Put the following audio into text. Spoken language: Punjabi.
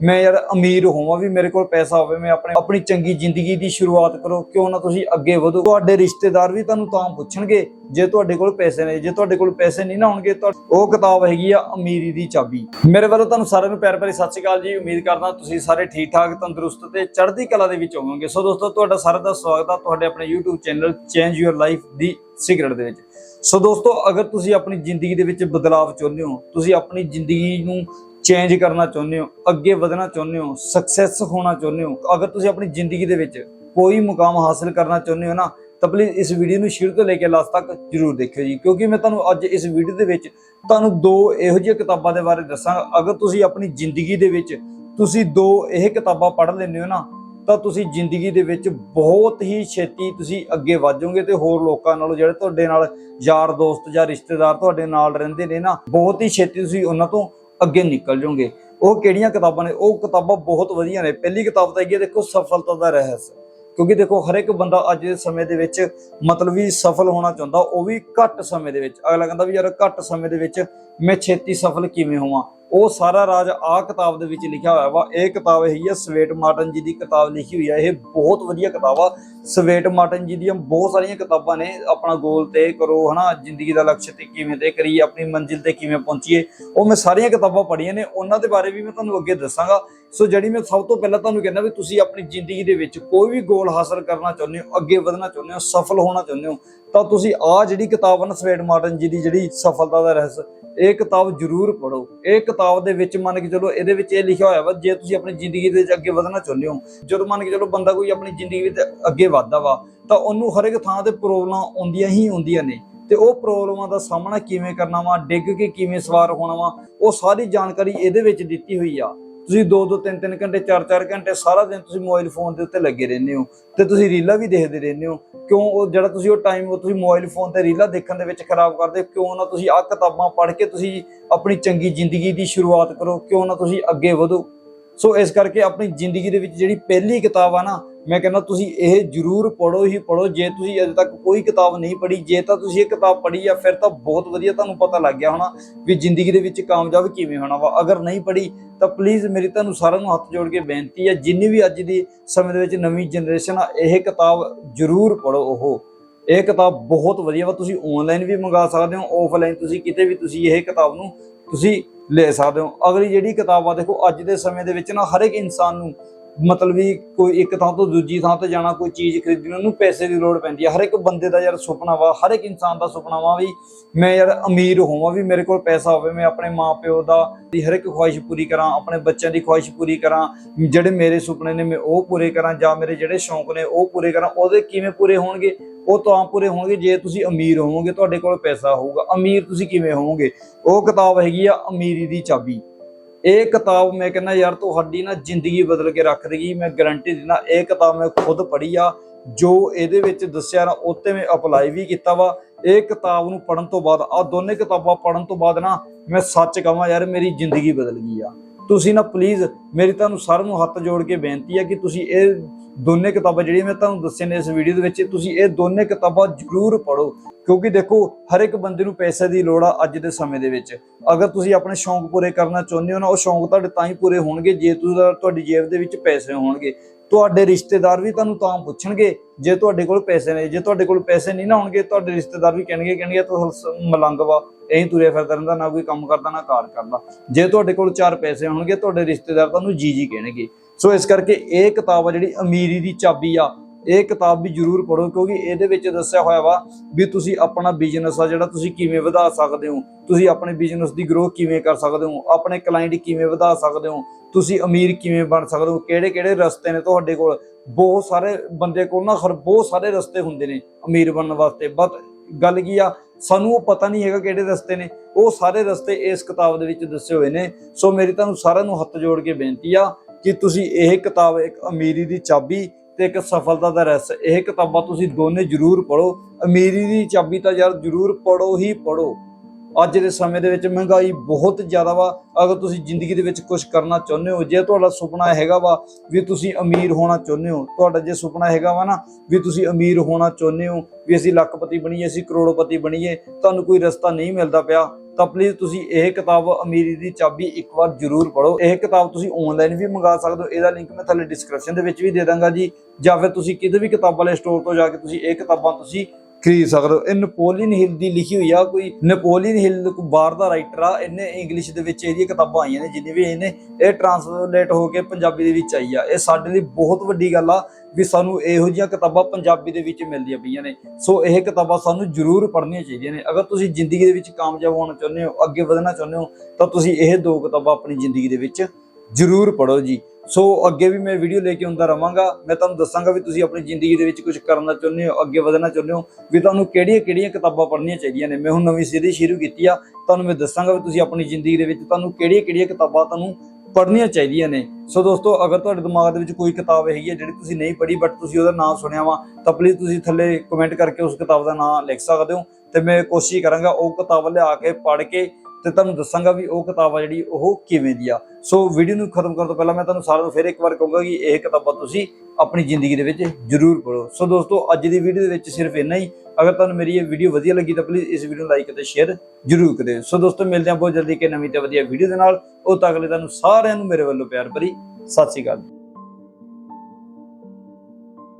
ਮੈਂ ਯਾਰ ਅਮੀਰ ਹੋਵਾਂ ਵੀ ਮੇਰੇ ਕੋਲ ਪੈਸਾ ਹੋਵੇ, ਮੈਂ ਆਪਣੇ ਆਪਣੀ ਚੰਗੀ ਜ਼ਿੰਦਗੀ ਦੀ ਸ਼ੁਰੂਆਤ ਕਰੋ, ਕਿਉਂ ਨਾ ਤੁਸੀਂ ਅੱਗੇ ਵਧੋ। ਤੁਹਾਡੇ ਰਿਸ਼ਤੇਦਾਰ ਵੀ ਤੁਹਾਨੂੰ ਤਾਂ ਪੁੱਛਣਗੇ, ਜੇ ਤੁਹਾਡੇ ਕੋਲ ਪੈਸੇ ਨੇ, ਜੇ ਤੁਹਾਡੇ ਕੋਲ ਪੈਸੇ ਨਹੀਂ ਨਾ ਹੋਣਗੇ, ਤਾਂ ਉਹ ਕਿਤਾਬ ਹੈਗੀ ਆ ਅਮੀਰੀ ਦੀ ਚਾਬੀ। ਮੇਰੇ ਵੱਲੋਂ ਤੁਹਾਨੂੰ ਸਾਰਿਆਂ ਨੂੰ ਪਿਆਰ ਭਰੀ ਸਤਿ ਸ਼੍ਰੀ ਅਕਾਲ ਜੀ, ਉਮੀਦ ਕਰਦਾ ਤੁਸੀਂ ਸਾਰੇ ਠੀਕ ਠਾਕ, ਤੰਦਰੁਸਤ ਤੇ ਚੜ੍ਹਦੀ ਕਲਾ ਦੇ ਵਿੱਚ ਹੋਵੋਗੇ। ਸੋ ਦੋਸਤੋ, ਤੁਹਾਡਾ ਸਾਰਿਆਂ ਦਾ ਸਵਾਗਤ ਆ ਤੁਹਾਡੇ ਆਪਣੇ YouTube channel change your life ਦੀ ਸਿਗਰਟ ਦੇ ਵਿੱਚ। ਸੋ ਦੋਸਤੋ, ਅਗਰ ਤੁਸੀਂ ਆਪਣੀ ਜ਼ਿੰਦਗੀ ਦੇ ਵਿੱਚ ਬਦਲਾਅ ਚਾਹੁੰਦੇ ਹੋ, ਤੁਸੀਂ ਆਪਣੀ ਜ਼ਿੰਦਗੀ ਨੂੰ ਚੇਂਜ ਕਰਨਾ ਚਾਹੁੰਦੇ ਹੋ, ਅੱਗੇ ਵਧਣਾ ਚਾਹੁੰਦੇ ਹੋ ਸਕਸੈਸ ਹੋਣਾ ਚਾਹੁੰਦੇ ਹੋ, ਅਗਰ ਤੁਸੀਂ ਆਪਣੀ ਜ਼ਿੰਦਗੀ ਦੇ ਵਿੱਚ ਕੋਈ ਮੁਕਾਮ ਹਾਸਲ ਕਰਨਾ ਚਾਹੁੰਦੇ ਹੋ ਨਾ, ਤਾਂ ਪਲੀਜ਼ ਇਸ ਵੀਡੀਓ ਨੂੰ ਸ਼ੁਰੂ ਤੋਂ ਲੈ ਕੇ ਲਾਸਟ ਤੱਕ ਜਰੂਰ ਦੇਖਿਓ ਜੀ, ਕਿਉਂਕਿ ਮੈਂ ਤੁਹਾਨੂੰ ਅੱਜ ਇਸ ਵੀਡੀਓ ਦੇ ਵਿੱਚ ਤੁਹਾਨੂੰ ਦੋ ਇਹੋ ਜਿਹੀਆਂ ਕਿਤਾਬਾਂ ਦੇ ਬਾਰੇ ਦੱਸਾਂਗਾ। ਅਗਰ ਤੁਸੀਂ ਆਪਣੀ ਜ਼ਿੰਦਗੀ ਦੇ ਵਿੱਚ ਤੁਸੀਂ ਦੋ ਇਹ ਕਿਤਾਬਾਂ ਪੜ੍ਹ ਲੈਂਦੇ ਹੋ ਨਾ, ਤਾਂ ਤੁਸੀਂ ਜ਼ਿੰਦਗੀ ਦੇ ਵਿੱਚ ਬਹੁਤ ਹੀ ਛੇਤੀ ਤੁਸੀਂ ਅੱਗੇ ਵਧ ਜਾਓਗੇ ਤੇ ਹੋਰ ਲੋਕਾਂ ਨਾਲੋਂ ਜਿਹੜੇ ਤੁਹਾਡੇ ਨਾਲ ਯਾਰ ਦੋਸਤ ਜਾਂ ਰਿਸ਼ਤੇਦਾਰ ਤੁਹਾਡੇ ਨਾਲ ਰਹਿੰਦੇ ਨੇ ਨਾ, ਬਹੁਤ ਹੀ ਛੇਤੀ ਤੁਸੀਂ ਉਹਨਾਂ ਤੋਂ ਅੱਗੇ ਨਿਕਲ ਜਾਓਗੇ। ਉਹ ਕਿਹੜੀਆਂ ਕਿਤਾਬਾਂ ਨੇ? ਉਹ ਕਿਤਾਬਾਂ ਬਹੁਤ ਵਧੀਆ ਨੇ। ਪਹਿਲੀ ਕਿਤਾਬ ਤਾਂ ਹੈਗੀ ਹੈ ਦੇਖੋ, ਸਫਲਤਾ ਦਾ ਰਹੱਸ। ਕਿਉਂਕਿ ਦੇਖੋ ਹਰ ਇੱਕ ਬੰਦਾ ਅੱਜ ਦੇ ਸਮੇਂ ਦੇ ਵਿੱਚ ਮਤਲਬ ਵੀ ਸਫਲ ਹੋਣਾ ਚਾਹੁੰਦਾ, ਉਹ ਵੀ ਘੱਟ ਸਮੇਂ ਦੇ ਵਿੱਚ। ਅਗਲਾ ਕਹਿੰਦਾ ਵੀ ਯਾਰ ਘੱਟ ਸਮੇਂ ਦੇ ਵਿੱਚ ਮੈਂ ਛੇਤੀ ਸਫਲ ਕਿਵੇਂ ਹੋਵਾਂ? ਉਹ ਸਾਰਾ ਰਾਜ ਆ ਕਿਤਾਬ ਦੇ ਵਿੱਚ ਲਿਖਿਆ ਹੋਇਆ ਵਾ। ਇਹ ਕਿਤਾਬ ਹੈਗੀ ਆ, ਸਵੇਟ ਮਾਰਟਨ ਜੀ ਦੀ ਕਿਤਾਬ ਲਿਖੀ ਹੋਈ ਹੈ ਇਹ ਬਹੁਤ ਵਧੀਆ ਕਿਤਾਬ ਆ। ਸਵੇਟ ਮਾਰਟਨ ਜੀ ਦੀਆਂ ਬਹੁਤ ਸਾਰੀਆਂ ਕਿਤਾਬਾਂ ਨੇ ਆਪਣਾ ਗੋਲ ਤੇ ਕਰੋ, ਹਨਾ, ਜ਼ਿੰਦਗੀ ਦਾ ਲਕਸ਼ ਤੇ ਕਿਵੇਂ ਤੇ ਕਰੀਏ, ਆਪਣੀ ਮੰਜ਼ਿਲ ਤੇ ਕਿਵੇਂ ਪਹੁੰਚੀਏ। ਉਹ ਮੈਂ ਸਾਰੀਆਂ ਕਿਤਾਬਾਂ ਪੜ੍ਹੀਆਂ ਨੇ, ਉਹਨਾਂ ਦੇ ਬਾਰੇ ਵੀ ਮੈਂ ਤੁਹਾਨੂੰ ਅੱਗੇ ਦੱਸਾਂਗਾ। ਸੋ ਜਿਹੜੀ ਮੈਂ ਸਭ ਤੋਂ ਪਹਿਲਾਂ ਤੁਹਾਨੂੰ ਕਹਿੰਦਾ ਵੀ ਤੁਸੀਂ ਆਪਣੀ ਜ਼ਿੰਦਗੀ ਦੇ ਵਿੱਚ ਕੋਈ ਵੀ ਗੋਲ ਹਾਸਲ ਕਰਨਾ ਚਾਹੁੰਦੇ ਹੋ, ਅੱਗੇ ਵਧਣਾ ਚਾਹੁੰਦੇ ਹੋ, ਸਫਲ ਹੋਣਾ ਚਾਹੁੰਦੇ ਹੋ, ਤਾਂ ਤੁਸੀਂ ਆਹ ਜਿਹੜੀ ਕਿਤਾਬ ਹੈ ਨਾ ਸਵੇਟ ਮਾਰਟਨ ਜੀ ਦੀ ਜਿਹੜੀ ਸਫਲਤਾ ਦਾ ਰਹੱਸ ਇਹ ਕਿਤਾਬ ਜ਼ਰੂਰ ਪੜੋ ਇਹ ਕਿਤਾਬ ਦੇ ਵਿੱਚ ਮੰਨ ਕੇ ਚਲੋ ਇਹਦੇ ਵਿੱਚ ਇਹ ਲਿਖਿਆ ਹੋਇਆ ਵਾ, ਜੇ ਤੁਸੀਂ ਆਪਣੀ ਜ਼ਿੰਦਗੀ ਦੇ ਵਿੱਚ ਅੱਗੇ ਵਧਣਾ ਚਾਹੁੰਦੇ ਹੋ, ਜਦੋਂ ਮੰਨ ਕੇ ਚਲੋ ਬੰਦਾ ਕੋਈ ਆਪਣੀ ਜ਼ਿੰਦਗੀ ਵਿੱਚ ਅੱਗੇ ਵਧਦਾ ਵਾ, ਤਾਂ ਉਹਨੂੰ ਹਰ ਇੱਕ ਥਾਂ ਤੇ ਪ੍ਰੋਬਲਮਾਂ ਆਉਂਦੀਆਂ ਹੀ ਆਉਂਦੀਆਂ ਨੇ। ਤੇ ਉਹ ਪ੍ਰੋਬਲਮਾਂ ਦਾ ਸਾਹਮਣਾ ਕਿਵੇਂ ਕਰਨਾ ਵਾ, ਡਿੱਗ ਕੇ ਕਿਵੇਂ ਸਵਾਰ ਹੋਣਾ ਵਾ, ਉਹ ਸਾਰੀ ਜਾਣਕਾਰੀ ਇਹਦੇ ਵਿੱਚ ਦਿੱਤੀ ਹੋਈ ਆ। ਤੁਸੀਂ 2-2 3-3 ਘੰਟੇ 4-4 ਘੰਟੇ ਸਾਰਾ ਦਿਨ ਤੁਸੀਂ ਮੋਬਾਈਲ ਫੋਨ ਦੇ ਉੱਤੇ ਲੱਗੇ ਰਹਿੰਦੇ ਹੋ ਤੇ ਤੁਸੀਂ ਰੀਲਾਂ ਵੀ ਦੇਖਦੇ ਰਹਿੰਦੇ ਹੋ ਕਿਉਂ ਉਹ ਜਿਹੜਾ ਤੁਸੀਂ ਉਹ ਟਾਈਮ ਉਹ ਤੁਸੀਂ ਮੋਬਾਈਲ ਫੋਨ ਤੇ ਰੀਲਾਂ ਦੇਖਣ ਦੇ ਵਿੱਚ ਖਰਾਬ ਕਰਦੇ ਹੋ? ਕਿਉਂ ਨਾ ਤੁਸੀਂ ਆਹ ਕਿਤਾਬਾਂ ਪੜ੍ਹ ਕੇ ਤੁਸੀਂ ਆਪਣੀ ਚੰਗੀ ਜ਼ਿੰਦਗੀ ਦੀ ਸ਼ੁਰੂਆਤ ਕਰੋ, ਕਿਉਂ ਨਾ ਤੁਸੀਂ ਅੱਗੇ ਵਧੋ ਸੋ ਇਸ ਕਰਕੇ ਆਪਣੀ ਜ਼ਿੰਦਗੀ ਦੇ ਵਿੱਚ ਜਿਹੜੀ ਪਹਿਲੀ ਕਿਤਾਬ ਆ ਨਾ ਮੈਂ ਕਹਿੰਦਾ ਤੁਸੀਂ ਇਹ ਜਰੂਰ ਪੜੋ ਹੀ ਪੜੋ ਜੇ ਤੁਸੀਂ ਅਜੇ ਤੱਕ ਕੋਈ ਕਿਤਾਬ ਨਹੀਂ ਪੜ੍ਹੀ, ਜੇ ਤਾਂ ਤੁਸੀਂ ਇਹ ਕਿਤਾਬ ਪੜ੍ਹੀ ਆ, ਫਿਰ ਤਾਂ ਬਹੁਤ ਵਧੀਆ ਤੁਹਾਨੂੰ ਪਤਾ ਲੱਗ ਗਿਆ ਹੋਣਾ ਵੀ ਜ਼ਿੰਦਗੀ ਦੇ ਵਿੱਚ ਕਾਮਯਾਬ ਕਿਵੇਂ ਹੋਣਾ ਵਾ। ਅਗਰ ਨਹੀਂ ਪੜ੍ਹੀ, ਤਾਂ ਪਲੀਜ਼ ਮੇਰੀ ਤੁਹਾਨੂੰ ਸਾਰਿਆਂ ਨੂੰ ਹੱਥ ਜੋੜ ਕੇ ਬੇਨਤੀ ਆ, ਜਿੰਨੀ ਵੀ ਅੱਜ ਦੀ ਸਮੇਂ ਦੇ ਵਿੱਚ ਨਵੀਂ ਜਨਰੇਸ਼ਨ ਆ, ਇਹ ਕਿਤਾਬ ਜਰੂਰ ਪੜੋ ਉਹ। ਇਹ ਕਿਤਾਬ ਬਹੁਤ ਵਧੀਆ ਵਾ, ਤੁਸੀਂ ਆਨਲਾਈਨ ਵੀ ਮੰਗਾ ਸਕਦੇ ਹੋ ਆਫਲਾਈਨ ਤੁਸੀਂ ਕਿਤੇ ਵੀ ਤੁਸੀਂ ਇਹ ਕਿਤਾਬ ਨੂੰ ਤੁਸੀਂ ਲੈ ਸਕਦੇ ਹੋ। ਅਗਲੀ ਜਿਹੜੀ ਕਿਤਾਬ ਆ, ਦੇਖੋ ਅੱਜ ਦੇ ਸਮੇਂ ਦੇ ਵਿੱਚ ਨਾ ਹਰ ਇੱਕ ਇਨਸਾਨ ਨੂੰ ਮਤਲਬ ਵੀ ਕੋਈ ਇੱਕ ਥਾਂ ਤੋਂ ਦੂਜੀ ਥਾਂ ਤੇ ਜਾਣਾ, ਕੋਈ ਚੀਜ਼ ਖਰੀਦਣੀ, ਉਹਨੂੰ ਪੈਸੇ ਦੀ ਲੋੜ ਪੈਂਦੀ ਹੈ ਹਰ ਇੱਕ ਬੰਦੇ ਦਾ ਯਾਰ ਸੁਪਨਾ ਵਾ, ਹਰ ਇੱਕ ਇਨਸਾਨ ਦਾ ਸੁਪਨਾ ਵਾ ਵੀ ਮੈਂ ਯਾਰ ਅਮੀਰ ਹੋਵਾਂ, ਵੀ ਮੇਰੇ ਕੋਲ ਪੈਸਾ ਹੋਵੇ, ਮੈਂ ਆਪਣੇ ਮਾਪਿਓ ਦਾ ਦੀ ਹਰ ਇੱਕ ਖੁਆਇਸ਼ ਪੂਰੀ ਕਰਾਂ, ਆਪਣੇ ਬੱਚਿਆਂ ਦੀ ਖੁਆਇਸ਼ ਪੂਰੀ ਕਰਾਂ, ਜਿਹੜੇ ਮੇਰੇ ਸੁਪਨੇ ਨੇ ਮੈਂ ਉਹ ਪੂਰੇ ਕਰਾਂ, ਜਾਂ ਮੇਰੇ ਜਿਹੜੇ ਸ਼ੌਂਕ ਨੇ ਉਹ ਪੂਰੇ ਕਰਾਂ, ਉਹਦੇ ਕਿਵੇਂ ਪੂਰੇ ਹੋਣਗੇ? ਉਹ ਤਾਂ ਪੂਰੇ ਹੋਣਗੇ ਜੇ ਤੁਸੀਂ ਅਮੀਰ ਹੋਵੋਗੇ, ਤੁਹਾਡੇ ਕੋਲ ਪੈਸਾ ਹੋਊਗਾ। ਅਮੀਰ ਤੁਸੀਂ ਕਿਵੇਂ ਹੋਵੋਗੇ? ਉਹ ਕਿਤਾਬ ਹੈਗੀ ਆ ਅਮੀਰੀ ਦੀ ਚਾਬੀ। ਇਹ ਕਿਤਾਬ ਮੈਂ ਕਹਿੰਦਾ ਯਾਰ ਤੁਹਾਡੀ ਨਾ ਜ਼ਿੰਦਗੀ ਬਦਲ ਕੇ ਰੱਖ ਦੇਗੀ, ਮੈਂ ਗਾਰੰਟੀ ਦਿੰਦਾ, ਇਹ ਕਿਤਾਬ ਮੈਂ ਖੁਦ ਪੜ੍ਹੀ ਆ, ਜੋ ਇਹਦੇ ਵਿੱਚ ਦੱਸਿਆ ਨਾ ਉੱਤੇ ਮੈਂ ਅਪਲਾਈ ਵੀ ਕੀਤਾ ਵਾ। ਇਹ ਕਿਤਾਬ ਨੂੰ ਪੜਨ ਤੋਂ ਬਾਅਦ ਆ ਦੋਨੇ ਕਿਤਾਬਾਂ ਪੜਨ ਤੋਂ ਬਾਅਦ ਨਾ ਮੈਂ ਸੱਚ ਕਹਾਂ ਯਾਰ, ਮੇਰੀ ਜ਼ਿੰਦਗੀ ਬਦਲ ਗਈ ਆ। ਤੁਸੀਂ ਨਾ ਪਲੀਜ਼ ਮੇਰੀ ਤੁਹਾਨੂੰ ਸਾਰਿਆਂ ਨੂੰ ਹੱਥ ਜੋੜ ਕੇ ਬੇਨਤੀ ਹੈ ਕਿ ਤੁਸੀਂ ਇਹ ਦੋਨੇ ਕਿਤਾਬਾਂ ਜਿਹੜੀਆਂ ਮੈਂ ਤੁਹਾਨੂੰ ਦੱਸੀਆਂ ਨੇ ਇਸ ਵੀਡੀਓ ਦੇ ਵਿੱਚ, ਤੁਸੀਂ ਇਹ ਦੋਨੇ ਕਿਤਾਬਾਂ ਜ਼ਰੂਰ ਪੜ੍ਹੋ। ਕਿਉਂਕਿ ਦੇਖੋ, ਹਰ ਇੱਕ ਬੰਦੇ ਨੂੰ ਪੈਸੇ ਦੀ ਲੋੜ ਆ ਅੱਜ ਦੇ ਸਮੇਂ ਦੇ ਵਿੱਚ। ਅਗਰ ਤੁਸੀਂ ਆਪਣੇ ਸ਼ੌਂਕ ਪੂਰੇ ਕਰਨਾ ਚਾਹੁੰਦੇ ਹੋ ਨਾ, ਉਹ ਸ਼ੌਂਕ ਤੁਹਾਡੇ ਤਾਂ ਹੀ ਪੂਰੇ ਹੋਣਗੇ, ਜੇ ਤੁਸੀਂ ਤੁਹਾਡੀ ਜੇਬ ਦੇ ਵਿੱਚ ਪੈਸੇ ਹੋਣਗੇ। ਤੁਹਾਡੇ ਰਿਸ਼ਤੇਦਾਰ ਵੀ ਤੁਹਾਨੂੰ ਤਾਂ ਪੁੱਛਣਗੇ, ਜੇ ਤੁਹਾਡੇ ਕੋਲ ਪੈਸੇ ਨੇ, ਜੇ ਤੁਹਾਡੇ ਕੋਲ ਪੈਸੇ ਨਹੀਂ ਨਾ ਹੋਣਗੇ, ਤੁਹਾਡੇ ਰਿਸ਼ਤੇਦਾਰ ਵੀ ਕਹਿਣਗੇ ਕਹਿਣਗੇ, ਤੂੰ ਸ- ਮਲੰਗ ਵਾ, ਐਂ ਤੁਰਿਆ ਫਿਰਦਾ ਰਹਿੰਦਾ, ਨਾ ਕੋਈ ਕੰਮ ਕਰਦਾ, ਨਾ ਕਾਰ ਕਰਦਾ। ਜੇ ਤੁਹਾਡੇ ਕੋਲ ਚਾਰ ਪੈਸੇ ਹੋਣਗੇ, ਤੁਹਾਡੇ ਰਿਸ਼ਤੇਦਾਰ ਤੁਹਾਨੂੰ ਜੀ ਜੀ ਕਹਿਣਗੇ। ਸੋ ਇਸ ਕਰਕੇ ਇਹ ਕਿਤਾਬ ਆ ਜਿਹੜੀ ਅਮੀਰੀ ਦੀ ਚਾਬੀ ਆ, ਇਹ ਕਿਤਾਬ ਵੀ ਜਰੂਰ ਪੜ੍ਹੋ ਕਿਉਂਕਿ ਇਹਦੇ ਵਿੱਚ ਦੱਸਿਆ ਹੋਇਆ ਵਾ ਵੀ ਤੁਸੀਂ ਆਪਣਾ ਬਿਜ਼ਨਸ ਆ ਜਿਹੜਾ ਤੁਸੀਂ ਕਿਵੇਂ ਵਧਾ ਸਕਦੇ ਹੋ, ਤੁਸੀਂ ਆਪਣੇ ਬਿਜ਼ਨਸ ਦੀ ਗਰੋਥ ਕਿਵੇਂ ਕਰ ਸਕਦੇ ਹੋ, ਆਪਣੇ ਕਲਾਇੰਟ ਕਿਵੇਂ ਵਧਾ ਸਕਦੇ ਹੋ, ਤੁਸੀਂ ਅਮੀਰ ਕਿਵੇਂ ਬਣ ਸਕਦੇ ਹੋ, ਕਿਹੜੇ ਕਿਹੜੇ ਰਸਤੇ ਨੇ ਤੁਹਾਡੇ ਕੋਲ, ਬਹੁਤ ਸਾਰੇ ਬੰਦੇ ਕੋਲ ਨਾ ਹਰ ਬਹੁਤ ਸਾਰੇ ਰਸਤੇ ਹੁੰਦੇ ਨੇ ਅਮੀਰ ਬਣਨ ਵਾਸਤੇ ਬਟ ਗੱਲ ਕੀ ਆ, ਸਾਨੂੰ ਉਹ ਪਤਾ ਨਹੀਂ ਹੈਗਾ ਕਿਹੜੇ ਰਸਤੇ ਨੇ, ਉਹ ਸਾਰੇ ਰਸਤੇ ਇਸ ਕਿਤਾਬ ਦੇ ਵਿੱਚ ਦੱਸੇ ਹੋਏ ਨੇ, ਸੋ ਮੇਰੀ ਤੁਹਾਨੂੰ ਸਾਰਿਆਂ ਨੂੰ ਹੱਥ ਜੋੜ ਕੇ ਬੇਨਤੀ ਆ ਕਿ ਤੁਸੀਂ ਇਹ ਕਿਤਾਬ, ਇੱਕ ਅਮੀਰੀ ਦੀ ਚਾਬੀ ਤੇ ਇੱਕ ਸਫਲਤਾ ਦਾ ਰਸ, ਇਹ ਕਿਤਾਬਾਂ ਤੁਸੀਂ ਦੋਨੇ ਜ਼ਰੂਰ ਪੜੋ ਅਮੀਰੀ ਦੀ ਚਾਬੀ ਤਾਂ ਯਾਰ ਜ਼ਰੂਰ ਪੜੋ ਹੀ ਪੜੋ ਅੱਜ ਦੇ ਸਮੇਂ ਦੇ ਵਿੱਚ ਮਹਿੰਗਾਈ ਬਹੁਤ ਜ਼ਿਆਦਾ ਵਾ। ਅਗਰ ਤੁਸੀਂ ਜ਼ਿੰਦਗੀ ਦੇ ਵਿੱਚ ਕੁਝ ਕਰਨਾ ਚਾਹੁੰਦੇ ਹੋ, ਜੇ ਤੁਹਾਡਾ ਸੁਪਨਾ ਹੈਗਾ ਵਾ ਵੀ ਤੁਸੀਂ ਅਮੀਰ ਹੋਣਾ ਚਾਹੁੰਦੇ ਹੋ, ਤੁਹਾਡਾ ਜੇ ਸੁਪਨਾ ਹੈਗਾ ਵਾ ਨਾ ਵੀ ਤੁਸੀਂ ਅਮੀਰ ਹੋਣਾ ਚਾਹੁੰਦੇ ਹੋ, ਵੀ ਅਸੀਂ ਲੱਖਪਤੀ ਬਣੀਏ, ਅਸੀਂ ਕਰੋੜਪਤੀ ਬਣੀਏ, ਤੁਹਾਨੂੰ ਕੋਈ ਰਸਤਾ ਨਹੀਂ ਮਿਲਦਾ ਪਿਆ। ਤਾਂ ਪਲੀਜ਼ ਤੁਸੀਂ ਇਹ ਕਿਤਾਬ ਅਮੀਰੀ ਦੀ ਚਾਬੀ ਇੱਕ ਵਾਰ ਜ਼ਰੂਰ ਪੜ੍ਹੋ। ਇਹ ਕਿਤਾਬ ਤੁਸੀਂ ਆਨਲਾਈਨ ਵੀ ਮੰਗਾ ਸਕਦੇ ਹੋ। ਇਹਦਾ ਲਿੰਕ ਮੈਂ ਥੱਲੇ ਡਿਸਕ੍ਰਿਪਸ਼ਨ ਦੇ ਵਿੱਚ ਵੀ ਦੇ ਦਾਂਗਾ ਜੀ। ਜਾਂ ਫਿਰ ਤੁਸੀਂ ਕਿਤੇ ਵੀ ਕਿਤਾਬਾਂ ਵਾਲੇ ਸਟੋਰ ਤੋਂ ਜਾ ਕੇ ਤੁਸੀਂ ਇਹ ਕਿਤਾਬਾਂ ਤੁਸੀਂ ਖਰੀਦ ਸਕਦੇ ਹੋ ਇਹ ਨਪੋਲੀਅਨ ਹਿਲ ਦੀ ਲਿਖੀ ਹੋਈ ਆ, ਕੋਈ ਨਪੋਲੀਅਨ ਹਿਲ ਕੋਈ ਬਾਹਰ ਦਾ ਰਾਈਟਰ ਆ, ਇਹਨੇ ਇੰਗਲਿਸ਼ ਦੇ ਵਿੱਚ ਇਹਦੀਆਂ ਕਿਤਾਬਾਂ ਆਈਆਂ ਨੇ, ਜਿੰਨੇ ਵੀ ਇਹਨੇ ਇਹ ਟਰਾਂਸਲੇਟ ਹੋ ਕੇ ਪੰਜਾਬੀ ਦੇ ਵਿੱਚ ਆਈ ਆ। ਇਹ ਸਾਡੇ ਲਈ ਬਹੁਤ ਵੱਡੀ ਗੱਲ ਆ ਵੀ ਸਾਨੂੰ ਇਹੋ ਜਿਹੀਆਂ ਕਿਤਾਬਾਂ ਪੰਜਾਬੀ ਦੇ ਵਿੱਚ ਮਿਲਦੀਆਂ ਪਈਆਂ ਨੇ। ਸੋ ਇਹ ਕਿਤਾਬਾਂ ਸਾਨੂੰ ਜ਼ਰੂਰ ਪੜ੍ਹਨੀਆਂ ਚਾਹੀਦੀਆਂ ਨੇ। ਅਗਰ ਤੁਸੀਂ ਜ਼ਿੰਦਗੀ ਦੇ ਵਿੱਚ ਕਾਮਯਾਬ ਹੋਣਾ ਚਾਹੁੰਦੇ ਹੋ, ਅੱਗੇ ਵਧਣਾ ਚਾਹੁੰਦੇ ਹੋ, ਤਾਂ ਤੁਸੀਂ ਇਹ ਦੋ ਕਿਤਾਬਾਂ ਆਪਣੀ ਜ਼ਿੰਦਗੀ ਦੇ ਵਿੱਚ ਜ਼ਰੂਰ ਪੜ੍ਹੋ ਜੀ। ਸੋ ਅੱਗੇ ਵੀ ਮੈਂ ਵੀਡੀਓ ਲੈ ਕੇ ਆਉਂਦਾ ਰਵਾਂਗਾ। ਮੈਂ ਤੁਹਾਨੂੰ ਦੱਸਾਂਗਾ ਵੀ ਤੁਸੀਂ ਆਪਣੀ ਜ਼ਿੰਦਗੀ ਦੇ ਵਿੱਚ ਕੁਝ ਕਰਨਾ ਚਾਹੁੰਦੇ ਹੋ, ਅੱਗੇ ਵਧਣਾ ਚਾਹੁੰਦੇ ਹੋ, ਵੀ ਤੁਹਾਨੂੰ ਕਿਹੜੀਆਂ-ਕਿਹੜੀਆਂ ਕਿਤਾਬਾਂ ਪੜ੍ਹਨੀਆਂ ਚਾਹੀਦੀਆਂ ਨੇ। ਮੈਂ ਹੁਣ ਨਵੀਂ ਸੀਰੀਜ਼ ਸ਼ੁਰੂ ਕੀਤੀ ਆ। ਤੁਹਾਨੂੰ ਮੈਂ ਦੱਸਾਂਗਾ ਵੀ ਤੁਸੀਂ ਆਪਣੀ ਜ਼ਿੰਦਗੀ ਦੇ ਵਿੱਚ ਤੁਹਾਨੂੰ ਕਿਹੜੀਆਂ-ਕਿਹੜੀਆਂ ਕਿਤਾਬਾਂ ਤੁਹਾਨੂੰ ਪੜ੍ਹਨੀਆਂ ਚਾਹੀਦੀਆਂ ਨੇ। ਸੋ ਦੋਸਤੋ, ਅਗਰ ਤੁਹਾਡੇ ਦਿਮਾਗ ਦੇ ਵਿੱਚ ਕੋਈ ਕਿਤਾਬ ਹੈਗੀ ਹੈ ਜਿਹੜੀ ਤੁਸੀਂ ਨਹੀਂ ਪੜ੍ਹੀ ਬਟ ਤੁਸੀਂ ਉਹਦਾ ਨਾਮ ਸੁਣਿਆ ਵਾ, ਤਾਂ ਪਲੀਜ਼ ਤੁਸੀਂ ਥੱਲੇ ਕਮੈਂਟ ਕਰਕੇ ਉਸ ਕਿਤਾਬ ਦਾ ਨਾਮ ਲਿਖ ਸਕਦੇ ਹੋ। ਤੇ ਮੈਂ ਕੋਸ਼ਿਸ਼ ਕਰਾਂਗਾ ਉਹ ਕਿਤਾਬ ਲਿਆ ਕੇ ਪੜ੍ਹ ਕੇ ਤੇ ਤੁਹਾਨੂੰ ਦੱਸਾਂਗਾ ਵੀ ਉਹ ਕਿਤਾਬ ਆ ਜਿਹੜੀ ਉਹ ਕਿਵੇਂ ਦੀ ਆ। ਸੋ ਵੀਡੀਓ ਨੂੰ ਖਤਮ ਕਰਨ ਤੋਂ ਪਹਿਲਾਂ ਮੈਂ ਤੁਹਾਨੂੰ ਸਾਰਿਆਂ ਨੂੰ ਫਿਰ ਇੱਕ ਵਾਰ ਕਹੂੰਗਾ ਕਿ ਇਹ ਕਿਤਾਬਾਂ ਤੁਸੀਂ ਆਪਣੀ ਜ਼ਿੰਦਗੀ ਦੇ ਵਿੱਚ ਜ਼ਰੂਰ ਪੜ੍ਹੋ। ਸੋ ਦੋਸਤੋ, ਅੱਜ ਦੀ ਵੀਡੀਓ ਦੇ ਵਿੱਚ ਸਿਰਫ ਇੰਨਾ ਹੀ। ਅਗਰ ਤੁਹਾਨੂੰ ਮੇਰੀ ਇਹ ਵੀਡੀਓ ਵਧੀਆ ਲੱਗੀ ਤਾਂ ਪਲੀਜ਼ ਇਸ ਵੀਡੀਓ ਨੂੰ ਲਾਈਕ ਅਤੇ ਸ਼ੇਅਰ ਜ਼ਰੂਰ ਕਰਿਓ। ਸੋ ਦੋਸਤੋ, ਮਿਲਦੇ ਹਾਂ ਬਹੁਤ ਜਲਦੀ ਇੱਕ ਨਵੀਂ ਤੇ ਵਧੀਆ ਵੀਡੀਓ ਦੇ ਨਾਲ। ਉਹ ਤੱਕ ਲਈ ਤੁਹਾਨੂੰ ਸਾਰਿਆਂ ਨੂੰ ਮੇਰੇ ਵੱਲੋਂ ਪਿਆਰ ਭਰੀ ਸਤਿ ਸ਼੍ਰੀ ਅਕਾਲ।